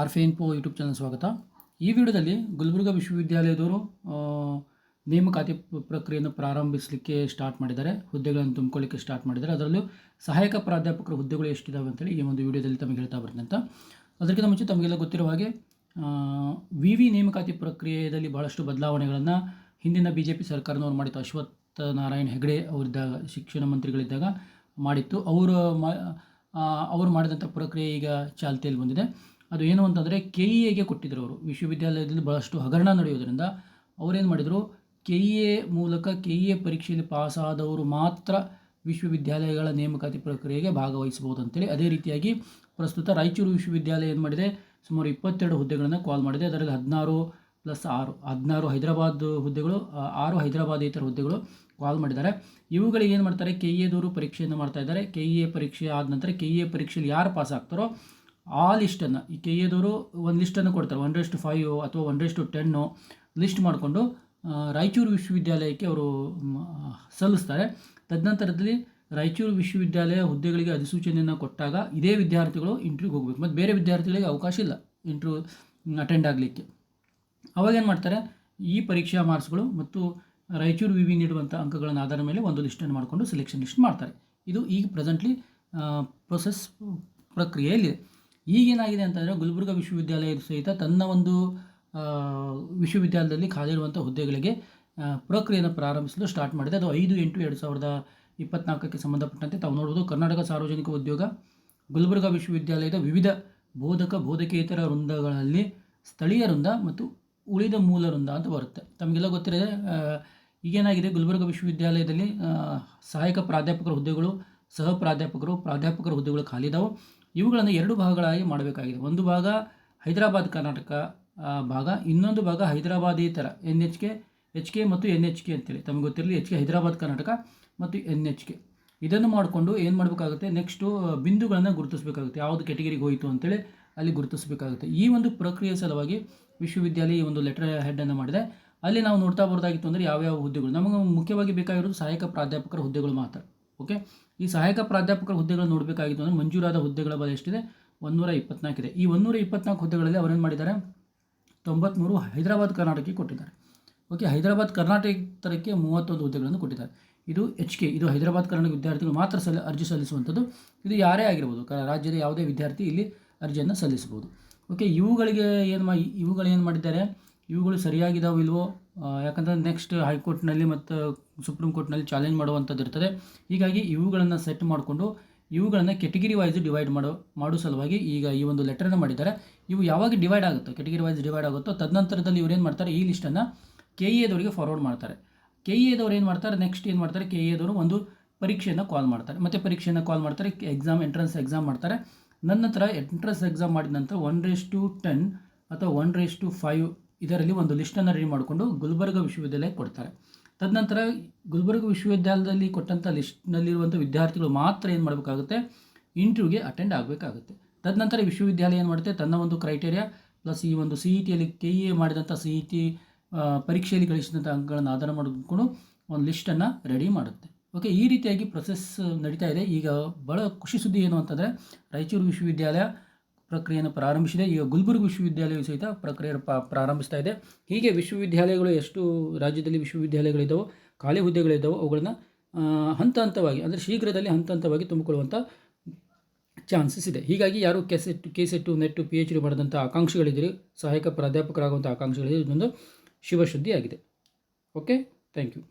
R ಫೆ info YouTube channel ಸ್ವಾಗತ. ಈ ವಿಡಿಯೋದಲ್ಲಿ ಗುಲ್ಬರ್ಗ ವಿಶ್ವವಿದ್ಯಾಲಯದವರು ನೇಮಕಾತಿ ಪ್ರಕ್ರಿಯೆಯನ್ನು ಪ್ರಾರಂಭಿಸಲಿಕ್ಕೆ ಸ್ಟಾರ್ಟ್ ಮಾಡಿದ್ದಾರೆ. ಹುದ್ದೆಗಳನ್ನು ತುಂಬಿಕೊಳ್ಳಿಕ್ಕೆ ಸ್ಟಾರ್ಟ್ ಮಾಡಿದ್ದಾರೆ. ಅದರಲ್ಲೂ ಸಹಾಯಕ ಪ್ರಾಧ್ಯಾಪಕರ ಹುದ್ದೆಗಳು ಎಷ್ಟಿದಾವೆ ಅಂತೇಳಿ ಈ ಒಂದು ವಿಡಿಯೋದಲ್ಲಿ ತಮಗೆ ಹೇಳ್ತಾ ಬರ್ತೀನಿ ಅಂತ. ಅದಕ್ಕಿಂತ ಮುಂಚೆ ತಮಗೆಲ್ಲ ಗೊತ್ತಿರುವ ಹಾಗೆ ವಿ ವಿ ನೇಮಕಾತಿ ಪ್ರಕ್ರಿಯೆಯಲ್ಲಿ ಬಹಳಷ್ಟು ಬದಲಾವಣೆಗಳನ್ನು ಹಿಂದಿನ ಬಿ ಜೆ ಪಿ ಸರ್ಕಾರನವ್ರು ಮಾಡಿತ್ತು. ಅಶ್ವತ್ಥ ನಾರಾಯಣ್ ಹೆಗಡೆ ಅವರಿದ್ದಾಗ, ಶಿಕ್ಷಣ ಮಂತ್ರಿಗಳಿದ್ದಾಗ ಮಾಡಿತ್ತು. ಅವರು ಮಾ ಅವರು ಮಾಡಿದಂಥ ಪ್ರಕ್ರಿಯೆ ಈಗ ಚಾಲ್ತಿಯಲ್ಲಿ ಬಂದಿದೆ. ಅದು ಏನು ಅಂತಂದರೆ ಕೆ ಇ ಎಗೆ ಕೊಟ್ಟಿದ್ದರು ಅವರು. ವಿಶ್ವವಿದ್ಯಾಲಯದಲ್ಲಿ ಬಹಳಷ್ಟು ಹಗರಣ ನಡೆಯೋದ್ರಿಂದ ಅವರೇನು ಮಾಡಿದರು? ಕೆ ಇ ಎ ಮೂಲಕ ಕೆ ಇ ಎ ಪರೀಕ್ಷೆಯಲ್ಲಿ ಪಾಸಾದವರು ಮಾತ್ರ ವಿಶ್ವವಿದ್ಯಾಲಯಗಳ ನೇಮಕಾತಿ ಪ್ರಕ್ರಿಯೆಗೆ ಭಾಗವಹಿಸಬಹುದು ಅಂತೇಳಿ ಅದೇ ರೀತಿಯಾಗಿ ಪ್ರಸ್ತುತ ರಾಯಚೂರು ವಿಶ್ವವಿದ್ಯಾಲಯ ಏನು ಮಾಡಿದೆ? ಸುಮಾರು ಇಪ್ಪತ್ತೆರಡು ಹುದ್ದೆಗಳನ್ನು ಕಾಲ್ ಮಾಡಿದೆ. ಅದರಲ್ಲಿ ಹದಿನಾರು ಪ್ಲಸ್ ಆರು, ಹದಿನಾರು ಹೈದರಾಬಾದ್ ಹುದ್ದೆಗಳು ಆರು ಹೈದರಾಬಾದ್ ಇತರ ಹುದ್ದೆಗಳು ಕಾಲ್ ಮಾಡಿದ್ದಾರೆ. ಇವುಗಳಿಗೆ ಏನು ಮಾಡ್ತಾರೆ? ಕೆ ಇ ಎದವರು ಪರೀಕ್ಷೆಯನ್ನು ಮಾಡ್ತಾ ಇದ್ದಾರೆ. ಕೆ ಇ ಎ ಪರೀಕ್ಷೆ ಆದ ನಂತರ ಕೆ ಇ ಎ ಪರೀಕ್ಷೆಯಲ್ಲಿ ಯಾರು ಪಾಸ್ ಆಗ್ತಾರೋ ಆ ಲಿಸ್ಟನ್ನು ಈ ಕೆ ಎದವರು ಒಂದು ಲಿಸ್ಟನ್ನು ಕೊಡ್ತಾರೆ ಒನ್ ರೆಸ್ಟ್ ಫೈವ್ ಅಥವಾ ಒನ್ ಟು ಟೆನ್ನು ಲಿಸ್ಟ್ ಮಾಡಿಕೊಂಡು ರಾಯಚೂರು ವಿಶ್ವವಿದ್ಯಾಲಯಕ್ಕೆ ಅವರು ಸಲ್ಲಿಸ್ತಾರೆ. ತದನಂತರದಲ್ಲಿ ರಾಯಚೂರು ವಿಶ್ವವಿದ್ಯಾಲಯ ಹುದ್ದೆಗಳಿಗೆ ಅಧಿಸೂಚನೆಯನ್ನು ಕೊಟ್ಟಾಗ ಇದೇ ವಿದ್ಯಾರ್ಥಿಗಳು ಇಂಟ್ರ್ಯೂಗೆ ಹೋಗಬೇಕು. ಮತ್ತು ಬೇರೆ ವಿದ್ಯಾರ್ಥಿಗಳಿಗೆ ಅವಕಾಶ ಇಲ್ಲ ಇಂಟ್ರ್ಯೂ ಅಟೆಂಡ್ ಆಗಲಿಕ್ಕೆ. ಅವಾಗ ಏನು ಮಾಡ್ತಾರೆ, ಈ ಪರೀಕ್ಷಾ ಮಾರ್ಕ್ಸ್ಗಳು ಮತ್ತು ರಾಯಚೂರು ವಿ ವಿ ನೀಡುವಂಥ ಅಂಕಗಳನ್ನು ಆಧಾರದ ಮೇಲೆ ಒಂದು ಲಿಸ್ಟನ್ನು ಮಾಡಿಕೊಂಡು ಸೆಲೆಕ್ಷನ್ ಲಿಸ್ಟ್ ಮಾಡ್ತಾರೆ. ಇದು ಈಗ ಪ್ರೆಸೆಂಟ್ಲಿ ಪ್ರೊಸೆಸ್ ಪ್ರಕ್ರಿಯೆಯಲ್ಲಿದೆ. ಈಗೇನಾಗಿದೆ ಅಂತಂದರೆ ಗುಲ್ಬರ್ಗ ವಿಶ್ವವಿದ್ಯಾಲಯದ ಸಹಿತ ತನ್ನ ಒಂದು ವಿಶ್ವವಿದ್ಯಾಲಯದಲ್ಲಿ ಖಾಲಿ ಇರುವಂಥ ಹುದ್ದೆಗಳಿಗೆ ಪ್ರಕ್ರಿಯೆಯನ್ನು ಪ್ರಾರಂಭಿಸಲು ಸ್ಟಾರ್ಟ್ ಮಾಡಿದೆ. ಅದು ಐದು ಎಂಟು ಎರಡು ಸಾವಿರದ ಇಪ್ಪತ್ನಾಲ್ಕಕ್ಕೆ ಸಂಬಂಧಪಟ್ಟಂತೆ ತಾವು ನೋಡ್ಬೋದು ಕರ್ನಾಟಕ ಸಾರ್ವಜನಿಕ ಉದ್ಯೋಗ, ಗುಲ್ಬರ್ಗ ವಿಶ್ವವಿದ್ಯಾಲಯದ ವಿವಿಧ ಬೋಧಕ, ಬೋಧಕೇತರ ವೃಂದಗಳಲ್ಲಿ ಸ್ಥಳೀಯ ವೃಂದ ಮತ್ತು ಉಳಿದ ಮೂಲ ವೃಂದ ಅಂತ ಬರುತ್ತೆ. ತಮಗೆಲ್ಲ ಗೊತ್ತಿರದೆ ಈಗೇನಾಗಿದೆ, ಗುಲ್ಬರ್ಗ ವಿಶ್ವವಿದ್ಯಾಲಯದಲ್ಲಿ ಸಹಾಯಕ ಪ್ರಾಧ್ಯಾಪಕರ ಹುದ್ದೆಗಳು, ಸಹ ಪ್ರಾಧ್ಯಾಪಕರು, ಪ್ರಾಧ್ಯಾಪಕರ ಹುದ್ದೆಗಳು ಖಾಲಿ ಇದಾವೆ. ಇವುಗಳನ್ನು ಎರಡು ಭಾಗಗಳಾಗಿ ಮಾಡಬೇಕಾಗಿದೆ. ಒಂದು ಭಾಗ ಹೈದರಾಬಾದ್ ಕರ್ನಾಟಕ ಭಾಗ. ಇನ್ನೊಂದು ಭಾಗ ಹೈದರಾಬಾದೇತರ N H K H K ಮತ್ತು ಎನ್ ಎಚ್ ಕೆ ಅಂತೇಳಿ. ತಮಗೆ ಗೊತ್ತಿರಲಿ, ಎಚ್ ಕೆ ಹೈದರಾಬಾದ್ ಕರ್ನಾಟಕ ಮತ್ತು ಎನ್ ಎಚ್ ಕೆ. ಇದನ್ನು ಮಾಡಿಕೊಂಡು ಏನು ಮಾಡಬೇಕಾಗುತ್ತೆ? ನೆಕ್ಸ್ಟು ಬಿಂದುಗಳನ್ನು ಗುರುತಿಸಬೇಕಾಗುತ್ತೆ. ಯಾವುದು ಕೆಟಗಿರಿಗೆ ಹೋಯಿತು ಅಂತೇಳಿ ಅಲ್ಲಿ ಗುರುತಿಸಬೇಕಾಗುತ್ತೆ. ಈ ಒಂದು ಪ್ರಕ್ರಿಯೆ ಸಲುವಾಗಿ ವಿಶ್ವವಿದ್ಯಾಲಯ ಈ ಒಂದು ಲೆಟರ್ ಹೆಡ್ಡನ್ನು ಮಾಡಿದೆ. ಅಲ್ಲಿ ನಾವು ನೋಡ್ತಾ ಬರೋದಾಗಿತ್ತು ಅಂದರೆ ಯಾವ್ಯಾವ ಹುದ್ದೆಗಳು? ನಮಗೆ ಮುಖ್ಯವಾಗಿ ಬೇಕಾಗಿರೋದು ಸಹಾಯಕ ಪ್ರಾಧ್ಯಾಪಕರ ಹುದ್ದೆಗಳು ಮಾತ್ರ. ಓಕೆ ಈ ಸಹಾಯಕ ಪ್ರಾಧ್ಯಾಪಕರ ಹುದ್ದೆಗಳು ನೋಡಬೇಕಾಗಿತ್ತು ಅಂದರೆ ಮಂಜೂರಾದ ಹುದ್ದೆಗಳ ಬಲ ಎಷ್ಟಿದೆ? ಒಂದೂರ ಇಪ್ಪತ್ನಾಲ್ಕಿದೆ ಈ ಒಂದೂರ ಇಪ್ಪತ್ನಾಲ್ಕು ಹುದ್ದೆಗಳಲ್ಲಿ ಅವರೇನು ಮಾಡಿದ್ದಾರೆ? ತೊಂಬತ್ತ್ಮೂರು ಹೈದರಾಬಾದ್, ಕರ್ನಾಟಕಕ್ಕೆ ಕೊಟ್ಟಿದ್ದಾರೆ. ಓಕೆ ಹೈದರಾಬಾದ್, ಕರ್ನಾಟಕಕ್ಕೆ ಮೂವತ್ತೊಂದು ಹುದ್ದೆಗಳನ್ನು ಕೊಟ್ಟಿದ್ದಾರೆ. ಇದು ಎಚ್ ಕೆ ಇದು ಹೈದರಾಬಾದ್, ಕರ್ನಾಟಕ ವಿದ್ಯಾರ್ಥಿಗಳು ಮಾತ್ರ ಸಲ್ಲಿ ಅರ್ಜಿ ಸಲ್ಲಿಸುವಂಥದ್ದು. ಇದು ಯಾರೇ ಆಗಿರ್ಬೋದು, ಕ, ರಾಜ್ಯದ ಯಾವುದೇ ವಿದ್ಯಾರ್ಥಿ ಇಲ್ಲಿ ಅರ್ಜಿಯನ್ನು ಸಲ್ಲಿಸಬಹುದು. ಓಕೆ ಇವುಗಳಿಗೆ ಏನು ಮಾ ಇವುಗಳೇನು ಮಾಡಿದ್ದಾರೆ? ಇವುಗಳು ಸರಿಯಾಗಿದಾವೋ ಇಲ್ವೋ? ಯಾಕಂದರೆ ನೆಕ್ಸ್ಟ್ ಹೈಕೋರ್ಟ್ನಲ್ಲಿ ಮತ್ತು ಸುಪ್ರೀಂ ಕೋರ್ಟ್ನಲ್ಲಿ ಚಾಲೆಂಜ್ ಮಾಡುವಂಥದ್ದು ಇರ್ತದೆ. ಹೀಗಾಗಿ ಇವುಗಳನ್ನು ಸೆಟ್ ಮಾಡಿಕೊಂಡು ಇವುಗಳನ್ನು ಕೆಟಗಿರಿ ವೈಸ್ ಡಿವೈಡ್ ಮಾಡೋ ಮಾಡೋ ಸಲುವಾಗಿ ಈಗ ಈ ಒಂದು ಲೆಟರನ್ನು ಮಾಡಿದ್ದಾರೆ. ಇವು ಯಾವಾಗ ಡಿವೈಡ್ ಆಗುತ್ತೋ ಕೆಟಗಿರಿ ವೈಸ್ ಡಿವೈಡ್ ಆಗುತ್ತೋ, ತದನಂತರದಲ್ಲಿ ಇವರೇನು ಮಾಡ್ತಾರೆ, ಈ ಲಿಸ್ಟನ್ನು ಕೆ ಇ ಎದವರಿಗೆ ಫಾರ್ವರ್ಡ್ ಮಾಡ್ತಾರೆ. ಕೆ ಇ ಎದವ್ರು ಏನು ಮಾಡ್ತಾರೆ ನೆಕ್ಸ್ಟ್ ಏನು ಮಾಡ್ತಾರೆ ಕೆ ಇ ಎದವರು ಒಂದು ಪರೀಕ್ಷೆಯನ್ನು ಕಾಲ್ ಮಾಡ್ತಾರೆ. ಮತ್ತು ಪರೀಕ್ಷೆಯನ್ನು ಕಾಲ್ ಮಾಡ್ತಾರೆ ಎಕ್ಸಾಮ್ ಎಂಟ್ರೆನ್ಸ್ ಎಕ್ಸಾಮ್ ಮಾಡ್ತಾರೆ. ನನ್ನ ನಂತರ ಎಂಟ್ರೆನ್ಸ್ ಎಕ್ಸಾಮ್ ಮಾಡಿದ ನಂತರ ಒನ್ ರೇಸ್ ಟು ಟೆನ್ ಅಥವಾ ಒನ್ ರೇಸ್ ಟು ಫೈವ್ ಇದರಲ್ಲಿ ಒಂದು ಲಿಸ್ಟನ್ನು ರೆಡಿ ಮಾಡಿಕೊಂಡು ಗುಲ್ಬರ್ಗ ವಿಶ್ವವಿದ್ಯಾಲಯಕ್ಕೆ ಕೊಡ್ತಾರೆ. ತದನಂತರ ಗುಲ್ಬರ್ಗ ವಿಶ್ವವಿದ್ಯಾಲಯದಲ್ಲಿ ಕೊಟ್ಟಂಥ ಲಿಸ್ಟ್ನಲ್ಲಿರುವಂಥ ವಿದ್ಯಾರ್ಥಿಗಳು ಮಾತ್ರ ಏನು ಮಾಡಬೇಕಾಗುತ್ತೆ? ಇಂಟರ್ವ್ಯೂಗೆ ಅಟೆಂಡ್ ಆಗಬೇಕಾಗುತ್ತೆ. ತದನಂತರ ವಿಶ್ವವಿದ್ಯಾಲಯ ಏನು ಮಾಡುತ್ತೆ? ತನ್ನ ಒಂದು ಕ್ರೈಟೇರಿಯಾ ಪ್ಲಸ್ ಈ ಒಂದು ಸಿ ಇ ಟಿಯಲ್ಲಿ ಕೆ ಇ ಎ ಮಾಡಿದಂಥ ಸಿ ಇ ಟಿ ಪರೀಕ್ಷೆಯಲ್ಲಿ ಗಳಿಸಿದಂಥ ಅಂಕಗಳನ್ನು ಆಧಾರ ಮಾಡಿಕೊಂಡು ಒಂದು ಲಿಸ್ಟನ್ನು ರೆಡಿ ಮಾಡುತ್ತೆ. ಓಕೆ ಈ ರೀತಿಯಾಗಿ ಪ್ರೊಸೆಸ್ ನಡೀತಾ ಇದೆ. ಈಗ ಭಾಳ ಖುಷಿ ಸುದ್ದಿ ಏನು ಅಂತಂದರೆ, ರಾಯಚೂರು ವಿಶ್ವವಿದ್ಯಾಲಯ ಪ್ರಕ್ರಿಯೆಯನ್ನು ಪ್ರಾರಂಭಿಸಿದೆ. ಈಗ ಗುಲ್ಬರ್ಗ ವಿಶ್ವವಿದ್ಯಾಲಯವು ಸಹಿತ ಪ್ರಕ್ರಿಯೆ ಪ್ರಾರಂಭಿಸ್ತಾ ಇದೆ. ಹೀಗೆ ವಿಶ್ವವಿದ್ಯಾಲಯಗಳು ಎಷ್ಟು ರಾಜ್ಯದಲ್ಲಿ ವಿಶ್ವವಿದ್ಯಾಲಯಗಳಿದ್ದಾವೋ ಖಾಲಿ ಹುದ್ದೆಗಳಿದ್ದಾವೋ ಅವುಗಳನ್ನು ಹಂತ ಹಂತವಾಗಿ, ಅಂದರೆ ಶೀಘ್ರದಲ್ಲಿ ಹಂತ ಹಂತವಾಗಿ ತುಂಬಿಕೊಳ್ಳುವಂಥ ಚಾನ್ಸಸ್ ಇದೆ. ಹೀಗಾಗಿ ಯಾರು KSET K SET NET P H D ಮಾಡಿದಂಥ ಆಕಾಂಕ್ಷಿಗಳಿದ್ದೀರಿ, ಸಹಾಯಕ ಪ್ರಾಧ್ಯಾಪಕರಾಗುವಂಥ ಆಕಾಂಕ್ಷಿಗಳಿದ್ದೀರಿ, ಇದೊಂದು ಶುಭ ಓಕೆ, ಥ್ಯಾಂಕ್ ಯು.